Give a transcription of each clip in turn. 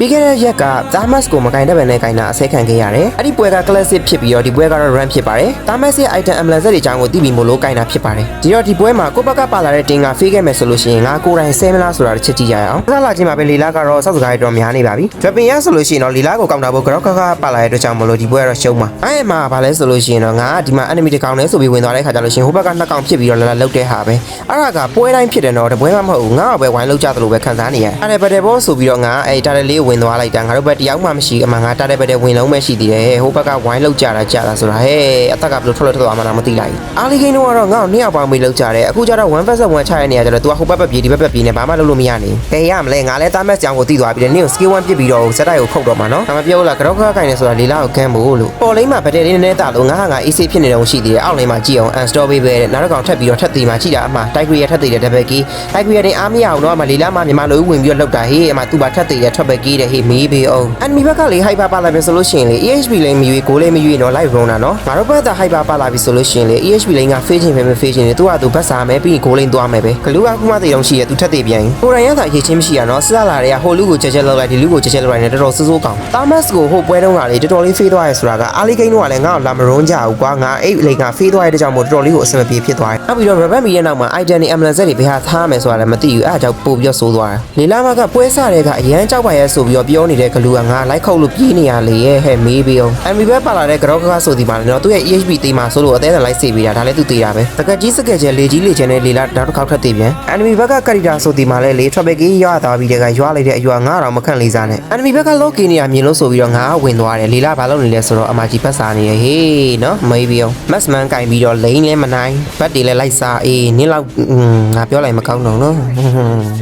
ပြီးခဲ့တဲ့ရက်ကဒါမတ်ကိုမကင်တတ်ပဲနဲ့ကင်တာအဆဲခံခဲ့ရတယ်အဲ့ဒီပွဲက classic ဖြစ်ပြီးတော့ဒီပွဲကတော့ run ဖြစ်ပါတယ်ဒါမတ်ရဲ့ item ambulance တွေအကြောင်းကိုသိပြီးမို့လို့ကင်တာဖြစ်ပါတယ်ဒီတော့ဒီပွဲမှာကိုယ့်ဘက်ကပါလာတဲ့တင်ကဖေးခဲ့မယ်ဆိုလို့ရှိရင်ငါကိုယ်တိုင်ဆဲမလားဆိုတာတစ်ချက်ကြည့်ရအောင်ဆက်လာချင်းမှာပဲလီလာကတော့စောက်စကားတွေတော့များနေပါပြီ weapon ရဆိုလို့ရှိရင်တော့လီလာကိုကောက်တာဖို့ကြောက်ခါခါပါလာတဲ့အတွက်ကြောင့်မလို့ဒီပွဲကတော့ရှုံးမှာအဲ့မှာဘာလဲဆိုလို့ရှိရင်တော့ငါကဒီမှာ enemy တစ်ကောင်လဲဆိုပြီးဝင်သွားတဲ့ခါကျလို့ရှိရင်ဟိုဘက်ကနှစ်ကောင်ဖြစ်ပြီးတော့လာလာလုတ်တဲ့ဟာပဲအဲ့ဒါကပွဲတိုင်းဖြစ်တယ်တော့တပွဲမှမဟုတ်ဘူးငါကပဲဝိုင်းလုတ်ကြသလိုပဲခံစားနေရတယ်အဲ့ဒါပဲတဲ့ဘောဆိုပြီးတော့ငါအဲ့တာတယ်လေးကိုဝင်သွားလိုက်တာငါတို့ဘက်တယောက်မှမရှိအမှငါတာတယ်ပဲတဲ့ဝင်လုံးပဲရှိသေးတယ်ဟိုဘက်ကဝိုင်းလုတ်ကြတာကြတာဆိုတာဟဲ့အသက်ကဘယ်လိုထွက်လို့ထွက်သွားမှန်းမသိလိုက်ဘူးအာလီဂိန်းတော့ကတော့ငါ့ကိုနှစ်ယောက်ပေါင်းပြီးလုတ်ကြတယ်အခုကျတော့1 vs 1ချရတဲ့နေရာကျတော့ तू ကဟိုဘက်ဘက်ပြေးဒီဘက်ဘက်ပြေးနေဘာမှလုပ်လို့မရနေဘူးဟဲ့ရမလဲငါလဲတားမက်ကြောင်ကိုတီးသွားပြီးတယ်နင့်ကို skill 1ပြစ်ပြီးတော့ဇက်တိုက်ကိုခုတ်တော့မှာနော်ဒါမှပြောလားကြောက်ခါကိုင်းနေဆိုတာလီလာကိုကမ်းဖို့လို့ပေါ်လိမ့်မှာဗတဲ့လေးနည်းနည်းတာလို့ငါဟာငါ AC ဖြစ်နေတော့ရှိသေးတယ်အောက်လိမ့်မှာကြည့်အောင် unstop ပေးပဲတဲ့နောက်တစ်ကောင်ထပ်ပြီးတော့ထပ်သေးမှာကြည့်တာအမှတိုက်ဂရီရထပ်သေးတယ် double key တိုက်ဂရီရတင်အားမရအောင်တော့အမှလီလာမှာမြန်မာလိုဝင်ပြီးတော့လောက်တာဟေးအမှသူ့ဘာထပ်သေးတယ် double key တဲ့ဟေးမေးပေးအောင် enemy ဘက်ကလေ hyper ပါလာပြီဆိုလို့ရှိရင်လေ EHP လည်းမယူကိုလည်းမယူတော့ live runner နော်ငါတို့ဘက်က hyper ပါလာပြီဆိုလို့ရှိရင်လေ EHP လည်းငါ face ချင်းပဲမ face ချင်းလေသူကသူဘတ်စာမယ်ပြီးရင်ကိုလိန်သွားမယ်ပဲဂလူကခုမှသေးတော့ရှိရသူထက်သေးပြန်ကိုရန်ရသာရေးချင်းမရှိရနော်စလာလာတွေကဟိုလူကိုချက်ချက်လောက်လိုက်ဒီလူကိုချက်ချက်လောက်လိုက်နေတော်တော်စိုးစိုးကောင်းတာမတ်ကိုဟိုပွဲတုန်းကလေတော်တော်လေးဖေးသွားရဲဆိုတာကအာလီဂိန်းတို့ကလည်းငါ့ကိုလာမရုံးကြဘူးကွာငါအိတ်လိန်ကဖေးသွားရတဲ့ကြောင့်မို့တော်တော်လေးကိုအဆင်မပြေဖြစ်သွားတယ်နောက်ပြီးတော့ rubber မီရဲ့နောက်မှာ item တွေ ambulance တွေဘယ်ဟာထားမယ်ဆိုတာလည်းမသိဘူးအဲအကြောင့်ပို့ပြီးတော့စိုးသွားတယ်လေလာမကပွဲစားတဲ့ကအရန်ကြောက်ပါရဲဆိုပြီးတော့ပြောနေတဲ့ဂလူကငါလိုက်ခုတ်လို့ပြေးနေရလေရဲ့ဟဲ့မေးပြီးအောင် enemy ဘက်ပါလာတဲ့ကြောက်ကကဆိုဒီမှာလည်းနော်သူရဲ့ EHP သေးမှာဆိုလို့အသေးအလိုက်စေးပေးတာဒါလည်းသူသေးတာပဲတကက်ကြီးစကက်ကျဲလေကြီးလေချင်တဲ့လေလာနောက်တစ်ခေါက်ထပ်သေးပြန် enemy ဘက်ကကရီတာဆိုဒီမှာလည်းလေ traffic ကြီးရွာသွားပြီးတဲ့ကရွာလိုက်တဲ့အရွာငါတော့မခန့်လေးစားနဲ့ enemy ဘက်က lock နေရမြင်လို့ဆိုပြီးတော့ငါဝင်သွားတယ်လေလာဘာလုပ်နေလဲဆိုတော့အမကြီးဖက်စားနေရဟေးနော်မေးပြီးအောင် mass man ကင်ပြီးတော့လိန်လဲမနိုင်ဘတ်တွေလည်းလိုက်စားအေးနင်းလောက်ငါပြောလိုက်မကောင်းတော့နော်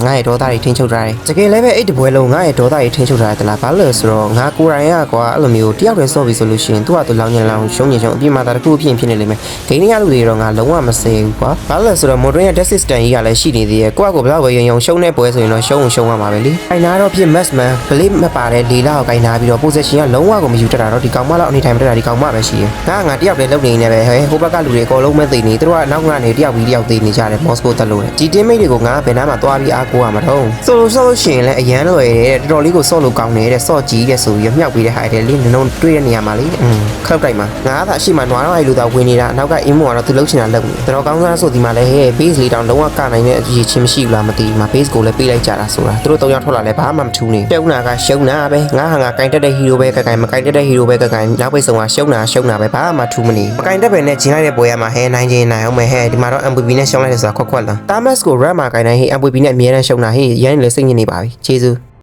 ငါရဲ့ဒေါသတွေထင်းချုပ်ထားတယ်တကယ်လည်းပဲအဲ့တပွဲလုံးငါရဲ့ဒေါသတွေထင်းချုပ်ထားတယ်တလားဘာလို့လဲဆိုတော့ငါကိုယ်တိုင်ကကွာအဲ့လိုမျိုးတယောက်တည်းဆော့ပြီဆိုလို့ရှိရင်သူကသူလောင်းညင်လောင်းရှုံးညင်ရှုံးအပြစ်မှာတစ်ခုအဖြစ်ဖြစ်နေလိမ့်မယ်ဂိမ်းရလူတွေတော့ငါလုံးဝမစဲဘူးကွာဘာလို့လဲဆိုတော့ modern ရဲ့ death system ကြီးကလည်းရှိနေသေးရဲ့ကိုယ့်အကိုဘယ်တော့ပဲယုံယုံရှုံးနေပွဲဆိုရင်တော့ရှုံးအောင်ရှုံးရမှာပဲလေအိုင်နာတော့ဖြစ် mass man ဘလေးမပါတဲ့လေလာကိုဂိုင်းနာပြီးတော့ position ကလုံးဝကိုမယူတတ်တာတော့ဒီကောင်မလောက်အနေထိုင်မတတ်တာဒီကောင်မပဲရှိရဲ့ငါငါတယောက်တည်းလုံနေနေပဲဟဲဟိုဘက်ကလူတွေအကုန်လုံးမဲ့သိနေသူတို့ကနောက်ကနေတယောက်ပြီးတယောက်သိနေကြတယ်မော်စကိုတက်လို့ဒီ teammate တွေကိုငါဘယ်နားမှာသွားပြီးအားကိုးရမှာတော့ဆိုလို့ဆိုလို့ရှိရင်လည်းအရန်လွယ်တယ်တော်တော်လေးကိုဆော့လို့ကောင်းတယ်တဲ့ဆော့ကြီးတဲ့ဆိုပြီးမြောက်ပြီးတဲ့ဟာတဲ့လေးနုံတွေးတဲ့နေရာမှာလေอืมခောက်တိုက်မှာငါကအရှိမနွားတော့အဲ့လိုသာဝင်နေတာနောက်ကအင်းမောကတော့သူလှုပ်ချင်တာလှုပ်နေတော်တော်ကောင်းစားဆိုဒီမှာလည်းဟဲ base လေးတောင်လုံးဝကနိုင်တဲ့အရေးချင်းမရှိဘူးလားမသိဘူးမှာ base ကိုလည်းပေးလိုက်ကြတာဆိုတာသူတို့တော့ရောက်ထွက်လာလဲဘာမှမထူးနေရှုံးတာကရှုံးတာပဲငါဟာငါကင်တက်တဲ့ hero ပဲကကင်မကင်တက်တဲ့ hero ပဲကကင်နောက်ပိတ်ဆုံးကရှုံးတာရှုံးတာပဲဘာမှထူးမနေမကင်တက်ပဲနဲ့ဂျင်းလိုက်တဲ့ပွဲရမှာဟဲနိုင်ချင်းနိုင်အောင်မယ်ဟဲဒီမှာတော့ MVP နဲ့ရှုံးလိုက်တယ်ဆိုတာခွက်ခွက်လားတာမတ်ကို ram မှာကင်နိုင်ဟဲ MVP နဲ့အမြဲတမ်းရှုံးတာဟဲရန်လည်းစိတ်ညစ်နေပါပြီကျေးဇူး